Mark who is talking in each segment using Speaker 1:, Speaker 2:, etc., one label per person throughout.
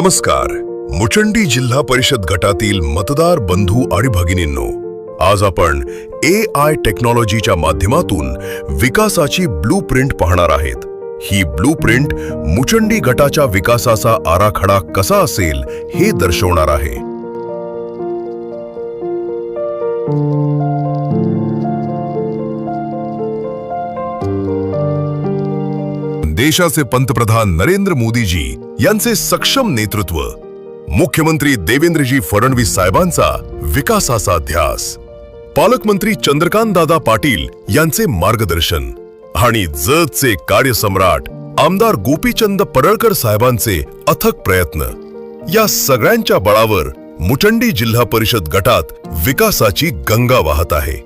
Speaker 1: नमस्कार. मुचंडी जिल्हा परिषद गटातील मतदार बंधू आणि भगिनींनो आज आपण ए आय टेक्नॉलॉजीच्या माध्यमातून विकासाची ब्लू प्रिंट पाहणार आहेत. ही ब्लू प्रिंट मुचंडी गटाच्या विकासाचा आराखडा कसा असेल हे दर्शवणार आहे. देशाचे पंतप्रधान नरेंद्र मोदीजी यांचे सक्षम नेतृत्व मुख्यमंत्री देवेंद्रजी फडणवीस साहेबांचा विकासाचा ध्यास पालकमंत्री चंद्रकांत दादा पाटील यांचे मार्गदर्शन आणि जतचे कार्यसम्राट आमदार गोपीचंद पडळकर साहेबांचे अथक प्रयत्न. या सगळ्यांच्या बळावर मुचंडी जिल्हा परिषद गटात विकासाची गंगा वाहत आहे.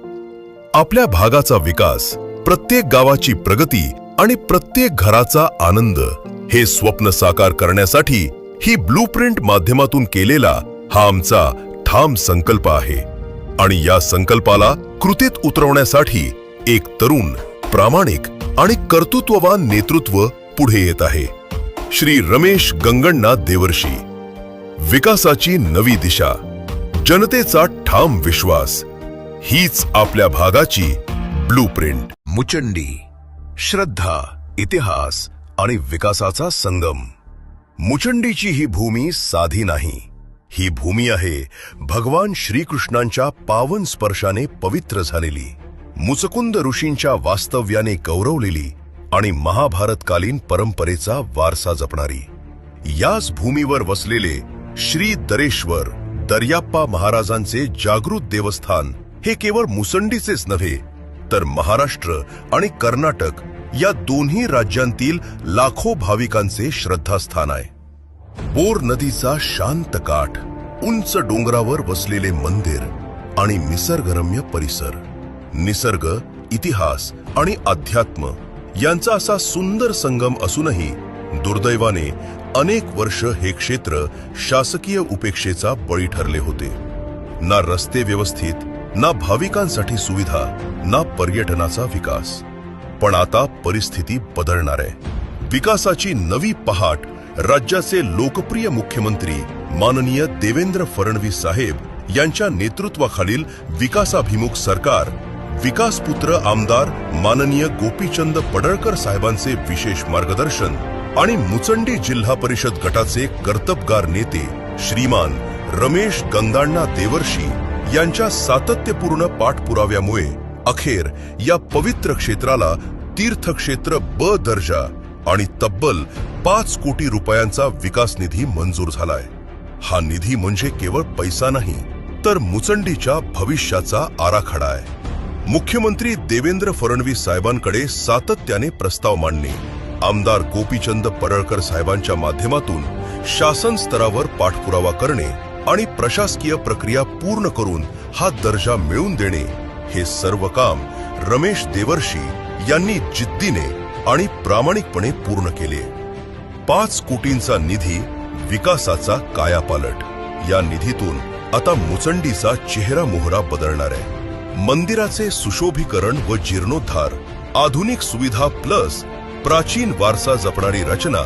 Speaker 1: आपल्या भागाचा विकास प्रत्येक गावाची प्रगती आणि प्रत्येक घराचा आनंद हे स्वप्न साकार करण्यासाठी ही ब्लूप्रिंट माध्यमातून केलेला हा आमचा ठाम संकल्प आहे. आणि या संकल्पाला कृतीत उतरवण्यासाठी एक तरुण प्रामाणिक आणि कर्तृत्ववान नेतृत्व पुढे येत आहे. श्री रमेश गंगण्णा देवर्षी. विकासाची नवी दिशा. जनतेचा ठाम विश्वास. हीच आपल्या भागाची ब्लू प्रिंट मुचंडी श्रद्धा इतिहास आणि विकासाचा संगम. मुचंडीची ही भूमी साधी नाही. ही भूमी आहे भगवान श्रीकृष्णांच्या पावन स्पर्शाने पवित्र झालेली मुचकुंद ऋषींच्या वास्तव्याने गौरवलेली आणि महाभारतकालीन परंपरेचा वारसा जपणारी. याच भूमीवर वसलेले श्री दरेश्वर दर्याप्पा महाराजांचे जागृत देवस्थान हे केवळ मुसंडीचेच नव्हे तर महाराष्ट्र आणि कर्नाटक या दोन्ही राज्यांतील लाखो भाविकांचे श्रद्धास्थान आहे. बोर नदीचा शांत काठ उंच डोंगरावर वसलेले मंदिर आणि निसर्गरम्य परिसर. निसर्ग इतिहास आणि अध्यात्म यांचा असा सुंदर संगम असूनही दुर्दैवाने अनेक वर्ष हे क्षेत्र शासकीय उपेक्षेचा बळी ठरले होते. ना रस्ते व्यवस्थित ना भाविकांसाठी सुविधा ना पर्यटनाचा विकास. पण आता परिस्थिती बदलणार आहे. विकासाची नवी पहाट राज्याचे लोकप्रिय मुख्यमंत्री माननीय देवेंद्र फडणवीस साहेब यांच्या नेतृत्वाखालील विकासाभिमुख सरकार विकासपुत्र आमदार माननीय गोपीचंद पडळकर साहेबांचे विशेष मार्गदर्शन आणि मुचंडी जिल्हा परिषद गटाचे कर्तबगार नेते श्रीमान रमेश गंगाण्णा देवर्षी यांच्या सातत्यपूर्ण पाठपुराव्यामुळे अखेर या पवित्र क्षेत्राला तीर्थक्षेत्र ब दर्जा आणि तब्बल पाच कोटी रुपयांचा विकास निधी मंजूर झालाय. हा निधी म्हणजे केवळ पैसा नाही तर मुचंडीच्या भविष्याचा आराखडा आहे. मुख्यमंत्री देवेंद्र फडणवीस साहेबांकडे सातत्याने प्रस्ताव मांडणे आमदार गोपीचंद पडळकर साहेबांच्या माध्यमातून शासन स्तरावर पाठपुरावा करणे आणि प्रशासकीय प्रक्रिया पूर्ण करून हा दर्जा मिळवून देणे हे सर्व काम रमेश देवर्षी यांनी जिद्दीने आणि प्रामाणिकपणे पूर्ण केले. पाच कोटींचा निधी विकासाचा कायापालट. या निधीतून आता मुचंडीचा चेहरा मोहरा बदलणार आहे. मंदिराचे सुशोभीकरण व जीर्णोद्धार आधुनिक सुविधा प्लस प्राचीन वारसा जपणारी रचना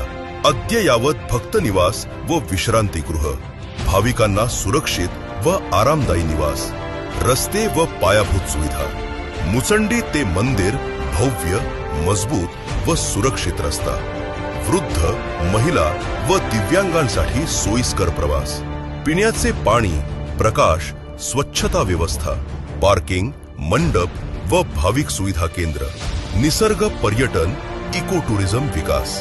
Speaker 1: अद्ययावत भक्तनिवास व विश्रांतीगृह. भाविकांना सुरक्षित व आरामदायी निवास रस्ते व पायाभूत सुविधा मुचंडी ते मंदिर भव्य मजबूत व सुरक्षित रस्ता वृद्ध महिला व दिव्यांगांसाठी सोयीस्कर प्रवास पिण्याचे पाणी प्रकाश स्वच्छता व्यवस्था पार्किंग मंडप व भाविक सुविधा केंद्र निसर्ग पर्यटन इको टुरिझम विकास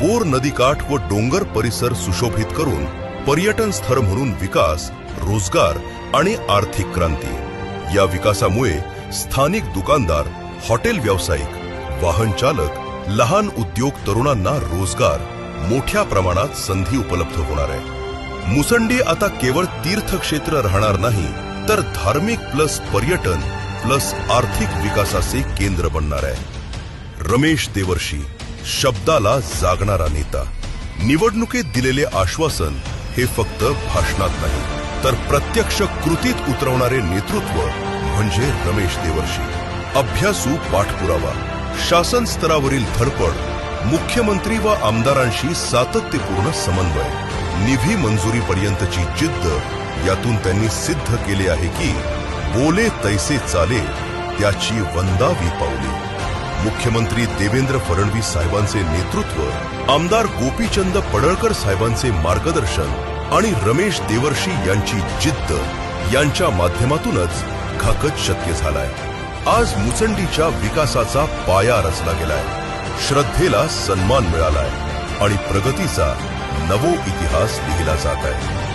Speaker 1: बोर नदीकाठ व डोंगर परिसर सुशोभित करून पर्यटन स्थळ म्हणून विकास रोजगार आणि आर्थिक क्रांती. या विकासामुळे स्थानिक दुकानदार हॉटेल व्यावसायिक वाहन चालक लहान उद्योग तरुणांना रोजगार मोठ्या प्रमाणात संधी उपलब्ध होणार आहे. मुसंडी आता केवळ तीर्थक्षेत्र राहणार नाही तर धार्मिक प्लस पर्यटन प्लस आर्थिक विकासाचे केंद्र बनणार आहे. रमेश देवर्षी शब्दाला जागणारा नेता. निवडणुकीत दिलेले आश्वासन हे फक्त भाषणात नाही तर प्रत्यक्ष कृतीत उतरवणारे नेतृत्व म्हणजे रमेश देवर्षी. अभ्यासू पाठपुरावा शासन स्तरावरील धडपड मुख्यमंत्री व आमदारांशी सातत्यपूर्ण समन्वय निधी मंजुरीपर्यंतची जिद्द यातून त्यांनी सिद्ध केले आहे की बोले तैसे चाले त्याची वंदावी पावली मुख्यमंत्री देवेंद्र फडणवीस साहेबांचे नेतृत्व आमदार गोपीचंद पडळकर साहेबांचे मार्गदर्शन आणि रमेश देवर्षी यांची जिद्द यांच्या माध्यमातूनच खाकत शक्य झालाय. आज मुसंडीच्या विकासाचा पाया रचला गेलाय. श्रद्धेला सन्मान मिळालाय आणि प्रगतीचा नवो इतिहास लिहिला जात आहे.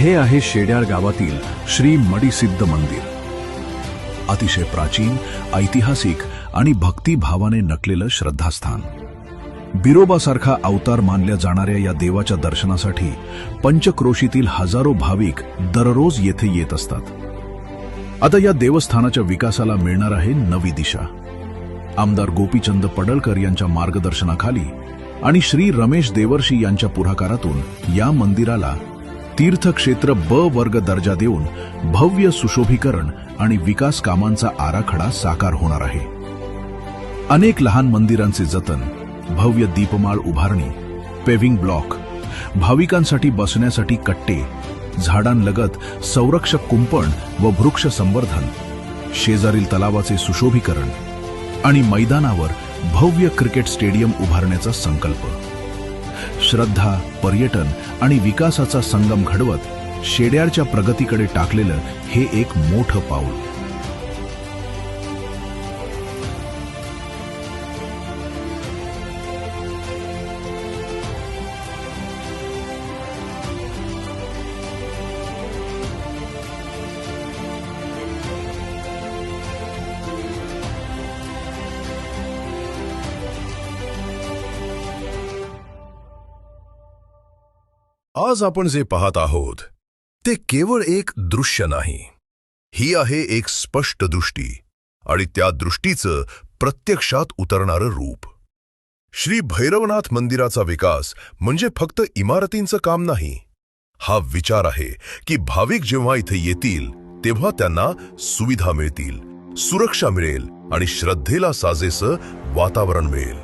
Speaker 2: हे आहे शेड्याळ गावातील श्री मडीसिद्ध मंदिर. अतिशय प्राचीन ऐतिहासिक आणि भक्तिभावाने नटलेलं श्रद्धास्थान. बिरोबासारखा अवतार मानल्या जाणाऱ्या या देवाच्या दर्शनासाठी पंचक्रोशीतील हजारो भाविक दररोज येथे येत असतात. आता या देवस्थानाच्या विकासाला मिळणार आहे नवी दिशा. आमदार गोपीचंद पडळकर यांच्या मार्गदर्शनाखाली आणि श्री रमेश देवर्षी यांच्या पुढाकारातून या मंदिराला तीर्थक्षेत्र ब वर्ग दर्जा देऊन भव्य सुशोभीकरण आणि विकास कामांचा आराखडा साकार होणार आहे. अनेक लहान मंदिरांचे जतन भव्य दीपमाळ उभारणी पेव्हिंग ब्लॉक भाविकांसाठी बसण्यासाठी कट्टे झाडांलगत संरक्षक कुंपण व वृक्ष संवर्धन शेजारील तलावाचे सुशोभीकरण आणि मैदानावर भव्य क्रिकेट स्टेडियम उभारण्याचा संकल्प. श्रद्धा पर्यटन आणि विकासाचा संगम घडवत शेड्यारच्या प्रगतीकडे टाकलेलं हे एक मोठं पाऊल.
Speaker 1: आज आपण जे पाहत आहोत ते केवळ एक दृश्य नाही. ही आहे एक स्पष्ट दृष्टी आणि त्या दृष्टीचं प्रत्यक्षात उतरणारं रूप. श्री भैरवनाथ मंदिराचा विकास म्हणजे फक्त इमारतींचं काम नाही. हा विचार आहे की भाविक जेव्हा इथे येतील तेव्हा त्यांना सुविधा मिळतील सुरक्षा मिळेल आणि श्रद्धेला साजेसं वातावरण मिळेल.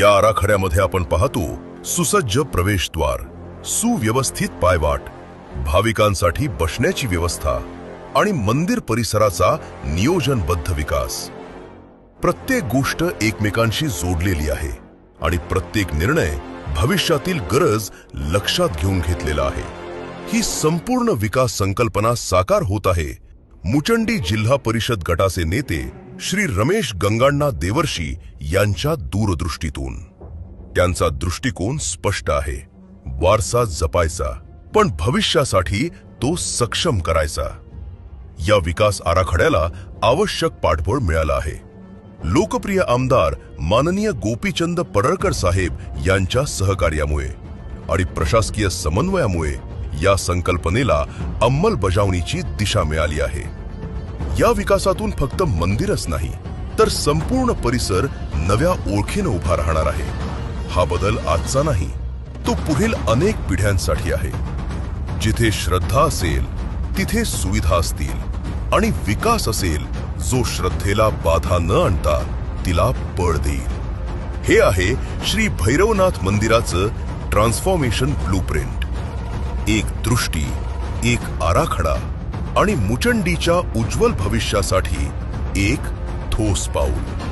Speaker 1: या आराखड्यामध्ये आपण पाहतो सुसज्ज प्रवेशद्वार. सुव्यवस्थित पायवाट. भाविकांसाठी बसण्याची व्यवस्था आणि मंदिर परिसराचा नियोजनबद्ध विकास. प्रत्येक गोष्ट एकमेकांशी जोडलेली आहे आणि प्रत्येक निर्णय भविष्यातील गरज लक्षात घेऊन घेतलेला आहे. ही संपूर्ण विकास संकल्पना साकार होत आहे मुचंडी जिल्हा परिषद गटाचे नेते श्री रमेश गंगाण्णा देवर्षी यांच्या दूरदृष्टीतून. त्यांचा दृष्टिकोन स्पष्ट आहे. वारसा जपायचा पण भविष्यासाठी तो सक्षम करायचा. या विकास आराखड्याला आवश्यक पाठबळ मिळालं आहे. लोकप्रिय आमदार माननीय गोपीचंद पडळकर साहेब यांच्या सहकार्यामुळे आणि प्रशासकीय समन्वयामुळे या संकल्पनेला अंमलबजावणीची दिशा मिळाली आहे. या विकासातून फक्त मंदिरच नाही तर संपूर्ण परिसर नव्या ओळखीनं उभा राहणार आहे. हा बदल आजचा नाही तो पुढील अनेक पिढ्यांसाठी आहे. जिथे श्रद्धा असेल तिथे सुविधा असतील आणि विकास असेल जो श्रद्धेला बाधा न आणता तिला बळ देईल. हे आहे श्री भैरवनाथ मंदिराचं ट्रान्सफॉर्मेशन ब्लूप्रिंट. एक दृष्टी एक आराखडा आणि मुचंडीच्या उज्ज्वल भविष्यासाठी एक ठोस पाऊल.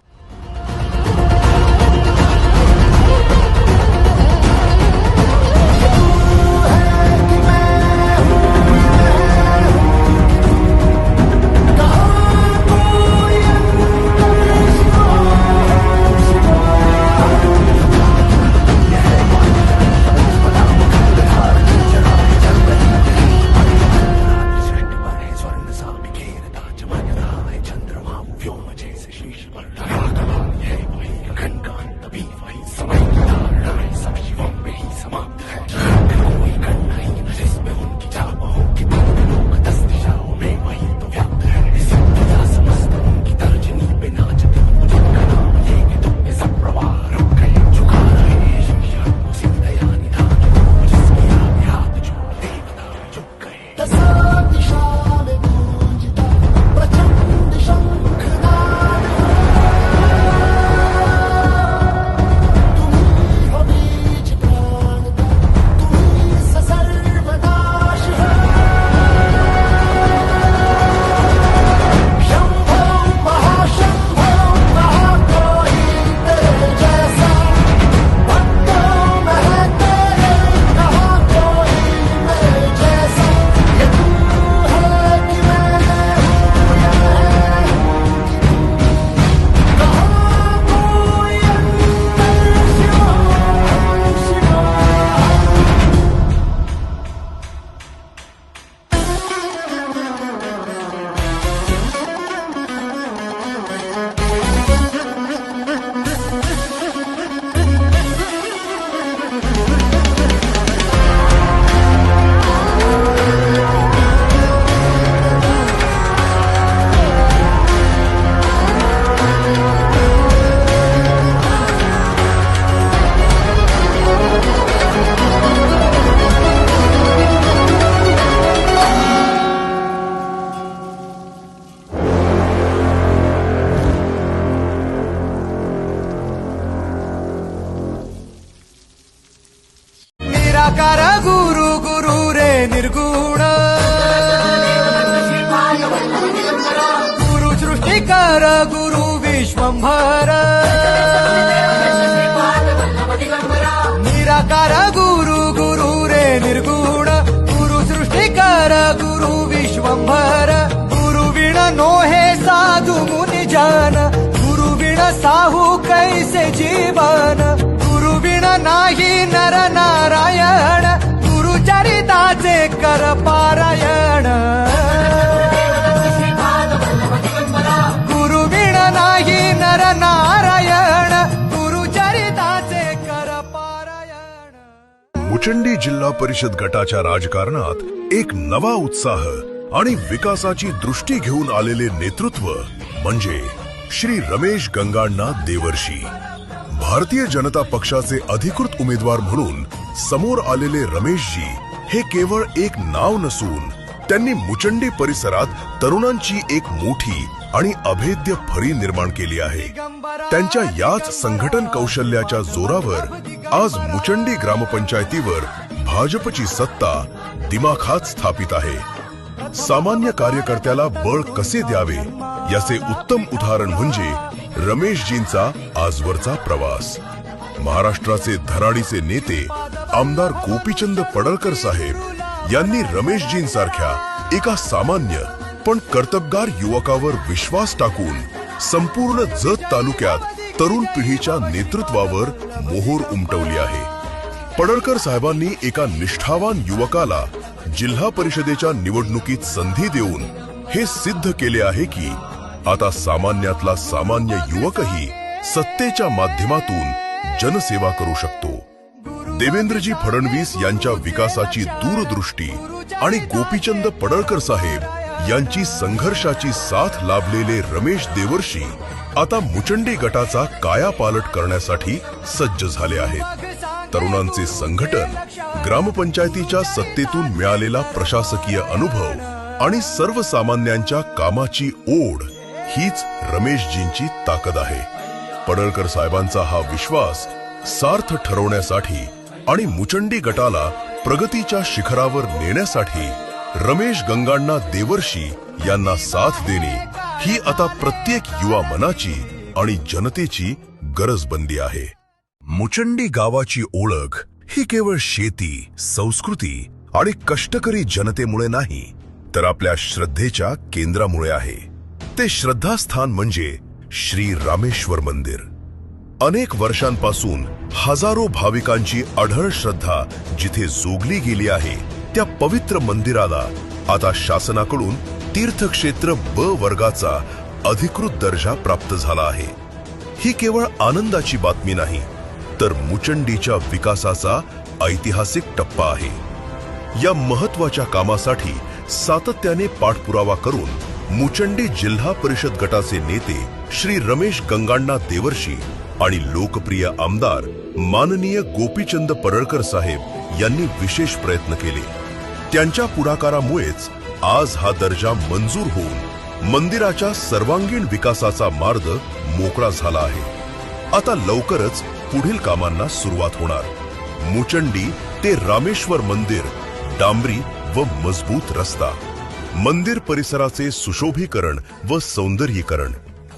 Speaker 3: साहू कैसे जीवन? गुरुविण नाही नर नारायण गुरु चरिताचे कर पारायण. गुरुविण नाही नर नारायण गुरु चरिताचे कर पारायण.
Speaker 1: मुचंडी जिल्हा परिषद गटाच्या राजकारणात एक नवा उत्साह आणि विकासाची दृष्टी घेऊन आलेले नेतृत्व म्हणजे श्री रमेश गंगाण्णा देवर्षी. भारतीय जनता पक्षाचे अधिकृत उमेदवार म्हणून समोर आलेले रमेशजी हे केवळ एक नाव नसून त्यांनी मुचंडी परिसरात तरुणांची एक मोठी आणि अभेद्य फरी निर्माण केली आहे. त्यांच्या याच संघटन कौशल्याच्या जोरावर आज मुचंडी ग्रामपंचायतीवर भाजपची सत्ता दिमाखात स्थापित आहे. सामान्य कार्यकर्त्याला बळ कसे द्यावे? याचे उत्तम उदाहरण म्हणजे रमेशजींचा आजवरचा प्रवास. महाराष्ट्राचे धराडीचे नेते आमदार गोपीचंद पडळकर साहेब यांनी रमेशजींसारख्या एका सामान्य पण कर्तबगार युवकावर विश्वास टाकून संपूर्ण जत तालुक्यात तरुण पिढीच्या नेतृत्वावर मोहोर उमटवली आहे. पडळकर साहेबांनी एका निष्ठावान युवकाला जिल्हा परिषदेच्या निवडणुकीत संधी देऊन हे सिद्ध केले आहे की आता सामान्यातला सामान्य युवकही सत्तेच्या माध्यमातून जनसेवा करू शकतो. देवेंद्रजी फडणवीस यांच्या विकासाची दूरदृष्टी आणि गोपीचंद पडळकर साहेब यांची संघर्षाची साथ लाभलेले रमेश देवर्षी आता मुचंडी गटाचा कायापालट करण्यासाठी सज्ज झाले आहेत. तरुणांचे संघटन ग्रामपंचायतीच्या सत्तेतून मिळालेला प्रशासकीय अनुभव आणि सर्वसामान्यांच्या कामाची ओढ हीच रमेशजींची ताकद आहे. पडळकर साहेबांचा हा विश्वास सार्थ ठरवण्यासाठी आणि मुचंडी गटाला प्रगतीच्या शिखरावर नेण्यासाठी रमेश गंगांना देवर्षी यांना साथ देणे ही आता प्रत्येक युवा मनाची आणि जनतेची गरज बनली आहे. मुचंडी गावाची ओळख ही केवळ शेती संस्कृती आणि कष्टकरी जनतेमुळे नाही तर आपल्या श्रद्धेच्या केंद्रामुळे आहे. ते श्रद्धास्थान म्हणजे श्री रामेश्वर मंदिर. अनेक वर्षांपासून हजारो भाविकांची अढळ श्रद्धा जिथे जोगली गेली आहे त्या पवित्र मंदिराला आता शासनाकडून तीर्थक्षेत्र ब वर्गाचा अधिकृत दर्जा प्राप्त झाला आहे. ही केवळ आनंदाची बातमी नाही तर मुचंडीच्या विकासाचा ऐतिहासिक टप्पा आहे. या महत्त्वाच्या कामासाठी सातत्याने पाठपुरावा करून मुचंडी जिल्हा परिषद गटाचे नेते श्री रमेश गंगाण्णा देवर्षी आणि लोकप्रिय आमदार माननीय गोपीचंद पडळकर साहेब यांनी विशेष प्रयत्न केले. त्यांच्या पुढाकारामुळेच आज हा दर्जा मंजूर होऊन मंदिराच्या सर्वांगीण विकासाचा मार्ग मोकळा झाला आहे. आता लवकरच पुढील कामांना सुरुवात होणार. मुचंडी ते रामेश्वर मंदिर डांबरी व मजबूत रस्ता. मंदिर परिसराचे सुशोभीकरण व सौंदर्यीकरण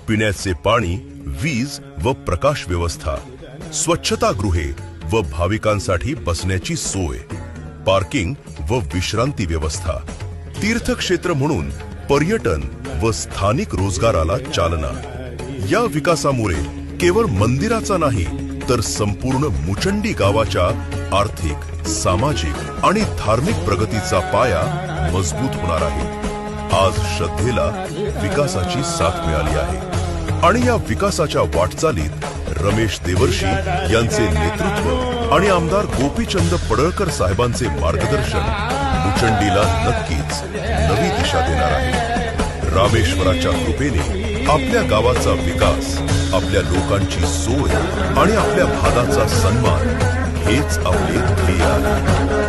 Speaker 1: पिण्याचे पाणी वीज व प्रकाश व्यवस्था स्वच्छतागृहे व भाविकांसाठी बसण्याची सोय पार्किंग व विश्रांती व्यवस्था तीर्थक्षेत्र म्हणून पर्यटन व स्थानिक रोजगाराला चालना. या विकासामुळे केवळ मंदिराचा नाही तर संपूर्ण मुचंडी गावाच्या आर्थिक सामाजिक आणि धार्मिक प्रगतीचा पाया मजबूत होणार आहे. आज श्रद्धेला विकासाची साथ मिळाली आहे. आणि या विकासाच्या वाटचालीत रमेश देवर्षी यांचे नेतृत्व आणि आमदार गोपीचंद पडळकर साहेबांचे मार्गदर्शन मुचंडीला नक्कीच नवी दिशा देणार आहे. रामेश्वराच्या कृपेने आपल्या गावाचा विकास आपल्या लोकांची सोय आणि आपल्या भागाचा सन्मान हेच आपले ध्येय आहे.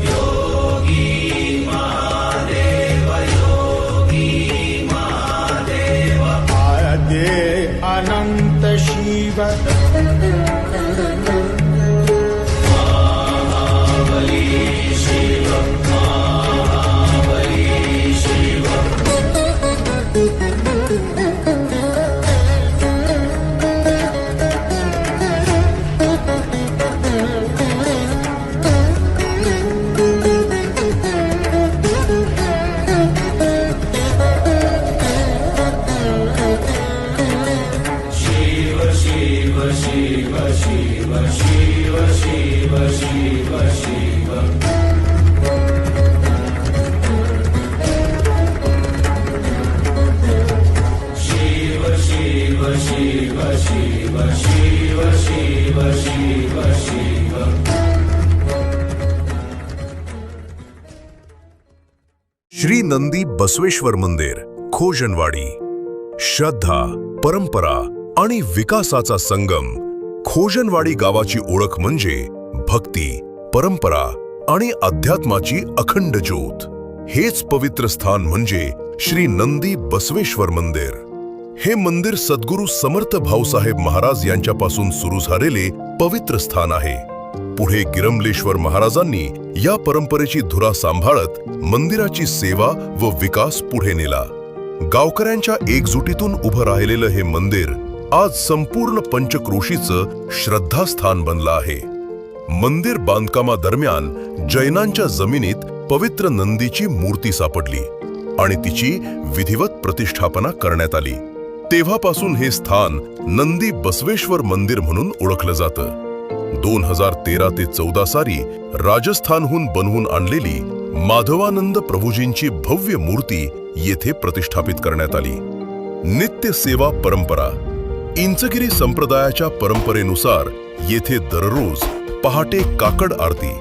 Speaker 1: Yola. बसवेश्वर मंदिर खोजनवाडी. श्रद्धा परंपरा आणि विकासाचा संगम खोजनवाडी गावाची ओळख म्हणजे भक्ती परंपरा आणि अध्यात्माची अखंड ज्योत. हेच पवित्र स्थान म्हणजे श्री नंदी बसवेश्वर मंदिर. हे मंदिर सद्गुरू समर्थ भाऊसाहेब महाराज यांच्यापासून सुरू झालेले पवित्र स्थान आहे. पुढे गिरमलेश्वर महाराजांनी या परंपरेची धुरा सांभाळत मंदिराची सेवा व विकास पुढे नेला. गावकऱ्यांच्या एकजुटीतून उभं राहिलेलं हे मंदिर आज संपूर्ण पंचक्रोशीचं श्रद्धास्थान बनलं आहे. मंदिर बांधकामादरम्यान जैनांच्या जमिनीत पवित्र नंदीची मूर्ती सापडली आणि तिची विधिवत प्रतिष्ठापना करण्यात आली. तेव्हापासून हे स्थान नंदी बसवेश्वर मंदिर म्हणून ओळखलं जातं. दोन हजार तेरा ते चौदा साली राजस्थानहून बनवून आणलेली माधवानंद प्रभूजींची भव्य मूर्ती येथे प्रतिष्ठापित करण्यात आली. नित्य सेवा परंपरा इंचगिरी संप्रदायाच्या परंपरेनुसार येथे दररोज पहाटे काकड आरती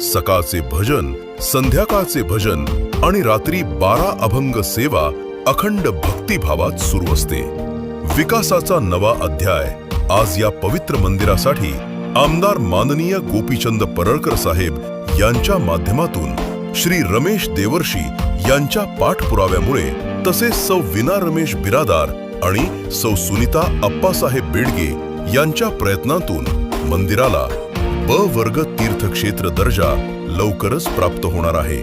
Speaker 1: सकाळचे भजन संध्याकाळचे भजन आणि रात्री बारा अभंग सेवा अखंड भक्तिभावात सुरू असते. विकासाचा नवा अध्याय आज या पवित्र मंदिरासाठी आमदार माननीय गोपीचंद परळकर साहेब यांच्या माध्यमातून श्री रमेश देवर्षी यांच्या पाठपुराव्यामुळे तसेच सौ विना रमेश बिरादार आणि सौ सुनीता अप्पासाहेब बेडगे यांच्या प्रयत्नातून मंदिराला ब वर्ग तीर्थक्षेत्र दर्जा लवकरच प्राप्त होणार आहे.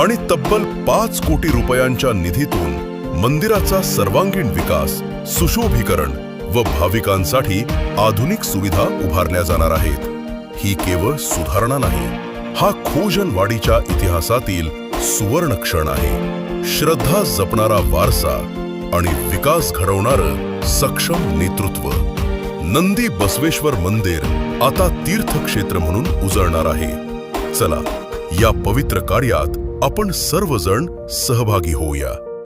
Speaker 1: आणि तब्बल पाच कोटी रुपयांच्या निधीतून मंदिराचा सर्वांगीण विकास सुशोभीकरण व भाविकांसाठी आधुनिक सुविधा उभारल्या जाणार आहेत. ही केवळ सुधारणा नाही हा खोजनवाडीच्या इतिहासातील सुवर्ण क्षण आहे. श्रद्धा जपणारा वारसा आणि विकास घडवणारं सक्षम नेतृत्व. नंदी बसवेश्वर मंदिर आता तीर्थक्षेत्र म्हणून उजळणार आहे. चला या पवित्र कार्यात आपण सर्वजण सहभागी होऊया.